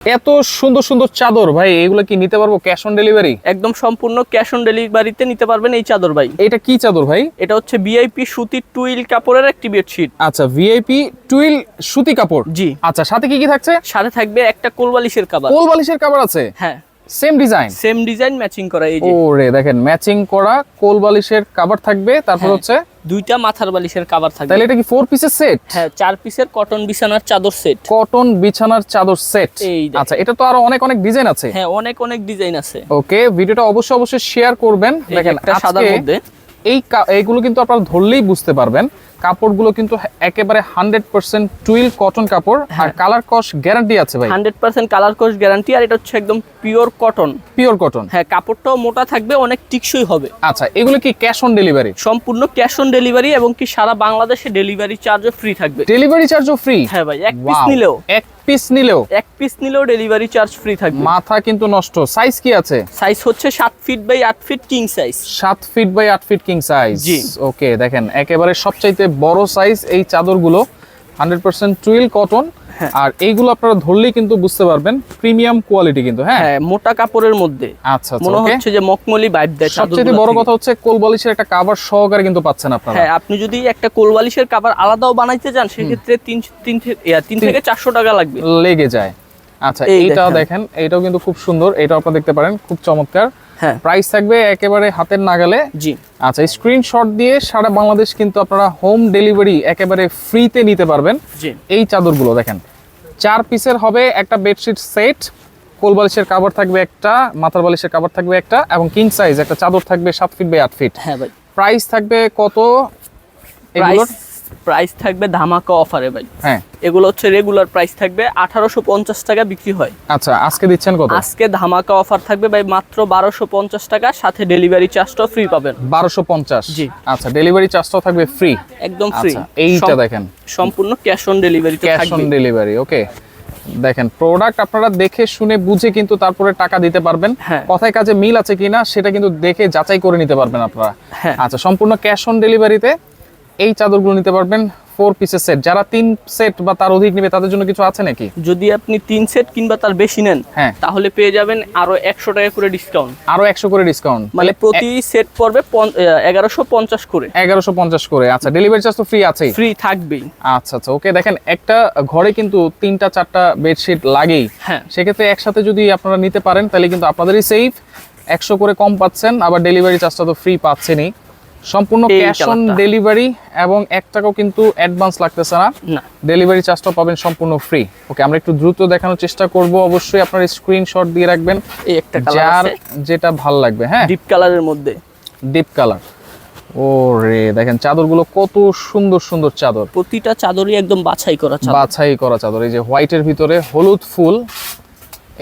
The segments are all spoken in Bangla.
এত সুন্দর সুন্দর চাদর ভাই এগুলো কি নিতে পারব ক্যাশ অন ডেলিভারি একদম সম্পূর্ণ ক্যাশ অন ডেলিভারিতে নিতে পারবেন এই চাদর ভাই। এটা কি চাদর ভাই? এটা হচ্ছে ভিআইপি সুতির টুইল কাপড়ের একটি বেডশিট আচ্ছা ভিআইপি টুইল সুতি কাপড়? জি। আচ্ছা সাথে কি কি থাকছে? সাথে থাকবে একটা কোলবালিশের কাবার কোল বালিশের কাপড় আছে? হ্যাঁ। Same design same design matching করা এই যে। ওরে দেখেন ম্যাচিং করা কোল বালিশের কাভার থাকবে তারপর হ্যাঁ। হচ্ছে দুইটা মাথার বালিশের কাভার থাকবে। তাহলে এটা কি ফোর পিসের সেট হ্যাঁ চার পিসের কটন বিছানার চাদর সেট কটন বিছানার চাদর সেট এই আচ্ছা এটা তো আরও অনেক অনেক ডিজাইন আছে। হ্যাঁ অনেক অনেক ডিজাইন আছে। ওকে ভিডিওটা অবশ্যই অবশ্যই শেয়ার করবেন। দেখেন সাদার মধ্যে। এই এইগুলো কিন্তু আপনারা ধরলেই বুঝতে পারবেন। কাপড়গুলো কিন্তু একেবারে হান্ড্রেড পার্সেন্ট টুইল কটন কাপড় আর হ্যাঁ। কালার কস গ্যারান্টি আছে ভাই? হান্ড্রেড পার্সেন্ট কালার কস গ্যারান্টি আর এটা হচ্ছে একদম পিওর কটন। Pure cotton? হ্যাঁ কাপড়টাও মোটা থাকবে অনেক টিকসই হবে। আচ্ছা এগুলো কি ক্যাশ অন ডেলিভারি সম্পূর্ণ ক্যাশ অন ডেলিভারি এবং কি সারা বাংলাদেশে ডেলিভারি চার্জও ফ্রি থাকবে। ডেলিভারি চার্জও ফ্রি হ্যাঁ ভাই এক পিস নিলেও। এক পিস নিলেও? এক পিস নিলেও ডেলিভারি চার্জ ফ্রি থাকবে। মাথা কিন্তু নষ্ট। সাইজ কি আছে? সাইজ হচ্ছে 7 feet by 8 feet king size 7 feet by 8 feet king size G. Okay দেখেন একেবারে সবচাইতে বড় সাইজ এই চাদরগুলো। Hundred percent twill cotton. আর এইগুলো আপনারা ধরলেই কিন্তু বুঝতে পারবেন প্রিমিয়াম কোয়ালিটি কিন্তু হ্যাঁ? হ্যাঁ মোটা কাপড়ের মধ্যে। আচ্ছা আচ্ছা মনে হচ্ছে যে মকমলি ভাইব দেয় সবচেয়ে বড় কথা হচ্ছে কোল বালিশের একটা কাভার সহকারে কিন্তু পাচ্ছেন আপনারা। হ্যাঁ আপনি যদি একটা কোলবালিশের কাপড় আলাদাও বানাইতে চান সেক্ষেত্রে তিন তিন তিন থেকে চারশো টাকা লাগবে। লেগে যায়। আচ্ছা এই এইটাও দেখেন। দেখেন এইটাও কিন্তু খুব সুন্দর এটাও আপনারা দেখতে পারেন খুব চমৎকার। হ্যাঁ। প্রাইস থাকবে একেবারে হাতের নাগালে। জি। আচ্ছা স্ক্রিনশট দিয়ে সারা বাংলাদেশ কিন্তু আপনারা হোম ডেলিভারি একেবারে ফ্রিতে নিতে পারবেন। জি। এই চাদরগুলো দেখেন। চার পিসের হবে একটা বেডশিট সেট কোল বালিশের কাভার থাকবে একটা মাথার বালিশের কাভার থাকবে একটা এবং কিং সাইজ একটা চাদর থাকবে সাত ফিট বাই আট ফিট হ্যাঁ ভাই। প্রাইস থাকবে কত? এগুলোর প্রাইস থাকবে ধামাকা অফারে ভাই। হ্যাঁ। এগুলো হচ্ছে রেগুলার প্রাইস থাকবে আঠারোশো পঞ্চাশ টাকা বিক্রি হয়। আচ্ছা আজকে দিচ্ছেন কত? আজকে ধামাকা অফার থাকবে ভাই মাত্র বারোশো পঞ্চাশ টাকা সাথে ডেলিভারি চার্জটাও ফ্রি পাবেন। বারোশো পঞ্চাশ? জি। আচ্ছা ডেলিভারি চার্জটাও থাকবে ফ্রি একদম ফ্রি আচ্ছা এইটা দেখেন। সম্পূর্ণ ক্যাশ অন ডেলিভারিতে ক্যাশ অন ডেলিভারি ওকে দেখেন প্রোডাক্ট আপনারা দেখে শুনে বুঝে কিন্তু তারপরে টাকা দিতে পারবেন। হ্যাঁ। কথায় কাজে মিল আছে কিনা সেটা কিন্তু দেখে যাচাই করে নিতে পারবেন আপনারা। হ্যাঁ। আচ্ছা সম্পূর্ণ ক্যাশ অন ডেলিভারিতে এই চাদরগুলো নিতে পারবেন ফোর পিসের সেট যারা তিন সেট বা তার অধিক নেবে তাদের জন্য কিছু আছে নাকি? যদি আপনি তিন সেট কিংবা তার বেশি নেন হ্যাঁ। তাহলে পেয়ে যাবেন আরও একশো টাকা করে ডিসকাউন্ট আরও একশো করে ডিসকাউন্ট মানে প্রতি সেট পড়বে এগারোশো পঞ্চাশ করে। এগারোশো পঞ্চাশ করে। আচ্ছা ডেলিভারি চার্জ তো ফ্রি আছেই। ফ্রি থাকবেই। আচ্ছা আচ্ছা ওকে দেখেন একটা ঘরে কিন্তু তিনটা চারটা বেডশিট লাগেই। হ্যাঁ। সেক্ষেত্রে একসাথে যদি আপনারা নিতে পারেন তাহলে কিন্তু আপনাদেরই সেফ একশো করে কম পাচ্ছেন আবার ডেলিভারি চার্জটা তো ফ্রি পাচ্ছেনই। সম্পূর্ণ ক্যাশ অন ডেলিভারি এবং এক টাকাও কিন্তু অ্যাডভান্স লাগতেছে না। ডেলিভারি চার্জটা পাবেন সম্পূর্ণ ফ্রি ওকে আমরা একটু দ্রুত দেখানোর চেষ্টা করব। অবশ্যই আপনার স্ক্রিনশট দিয়ে রাখবেন। এই একটা যার যেটা ভালো লাগবে হ্যাঁ? ডিপ কালারের মধ্যে। ডিপ কালার ও রে দেখেন চাদরগুলো কত সুন্দর সুন্দর চাদর। প্রতিটা চাদরই একদম বাছাই করা চাদর। বাছাই করা চাদর। এই যে হোয়াইটের ভিতরে হলুদ ফুল।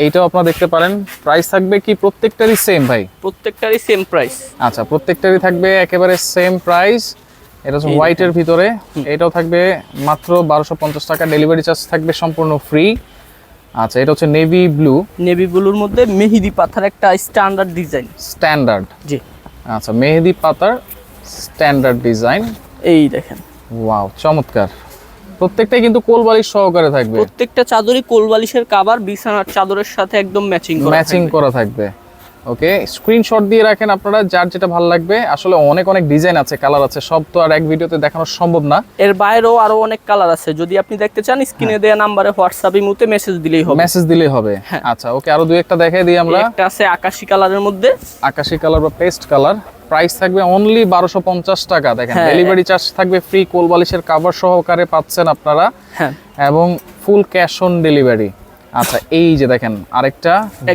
এইটাও আপনারা দেখতে পারেন। প্রাইস থাকবে কি প্রত্যেকটারই সেম ভাই? প্রত্যেকটারই সেম প্রাইস আচ্ছা প্রত্যেকটারই থাকবে একেবারে সেম প্রাইস এটা হচ্ছে হোয়াইটের ভিতরে। এটাও থাকবে মাত্র বারোশো পঞ্চাশ টাকা। ডেলিভারি চার্জ থাকবে সম্পূর্ণ ফ্রি আচ্ছা এটা হচ্ছে নেভি ব্লু নেভি ব্লুর মধ্যে মেহেদি পাথার একটা স্ট্যান্ডার্ড ডিজাইন স্ট্যান্ডার্ড জি। আচ্ছা মেহেদি পাতার স্ট্যান্ডার্ড ডিজাইন এই দেখেন। ওয়াও চমৎকার। প্রত্যেকটাই কিন্তু কোল কোলবালিশ সহকারে থাকবে। প্রত্যেকটা চাদরই কোল কোলবালিশের কাবার বিছানার চাদরের সাথে একদম ম্যাচিং করা ম্যাচিং করা থাকবে। ওকে স্ক্রিনশট দিয়ে রাখেন আপনারা যার যেটা ভালো লাগবে। আসলে অনেক অনেক ডিজাইন আছে কালার আছে সব তো আর এক ভিডিওতে দেখানো সম্ভব না। এর বাইরেও আরও অনেক কালার আছে। যদি আপনি দেখতে চান স্ক্রিনে দেওয়া নাম্বারে হোয়াটসঅ্যাপে মুতে মেসেজ দিলেই হবে। মেসেজ দিলেই হবে। হ্যাঁ। আচ্ছা ওকে আরও দুই একটা দেখাই দিই আমরা। একটা আছে আকাশি কালারের মধ্যে। আকাশি কালার বা পেস্ট কালার প্রাইস থাকবে অনলি বারোশো পঞ্চাশ টাকা। দেখেন হ্যাঁ। ডেলিভারি চার্জ থাকবে ফ্রি কোলবালিশের কাভার সহকারে পাচ্ছেন আপনারা। হ্যাঁ। এবং ফুল ক্যাশ অন ডেলিভারি আচ্ছা এই যে দেখেন আরেকটা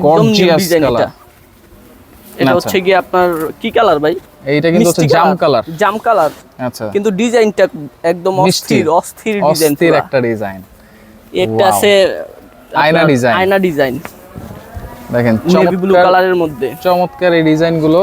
গর্জিয়াস ডিজাইন কালার এটা। আচ্ছা। হচ্ছে কি আপনার কি কালার ভাই? এইটা কিন্তু হচ্ছে জাম কালার জাম কালার আচ্ছা। কিন্তু ডিজাইনটা একদম। অস্থির অস্থির ডিজাইন অস্থির একটা ডিজাইন। একটা আছে আয়না design। আয়না ডিজাইন। দেখেন নেভি ব্লু কালারের মধ্যে। চমৎকার এই ডিজাইনগুলো।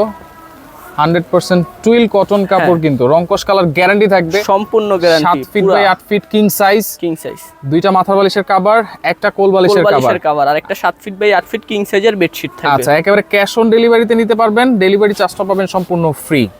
হান্ড্রেড পার্সেন্ট টুইল কটন কাপড় হ্যাঁ। কিন্তু রংকশ কালার গ্যারান্টি থাকবে। সম্পূর্ণ সাত গ্যারান্টি ফিট বাই আট feet king size king size দুইটা মাথার বালিশের কাবার একটা কোল বালিশের কাবার বালিশের আর একটা সাত ফিট বাই আট ফিট কিং সাইজের বেডশিট থাকবে। আচ্ছা একেবারে ক্যাশ অন ডেলিভারিতে নিতে পারবেন। ডেলিভারি চার্জটা পাবেন সম্পূর্ণ ফ্রি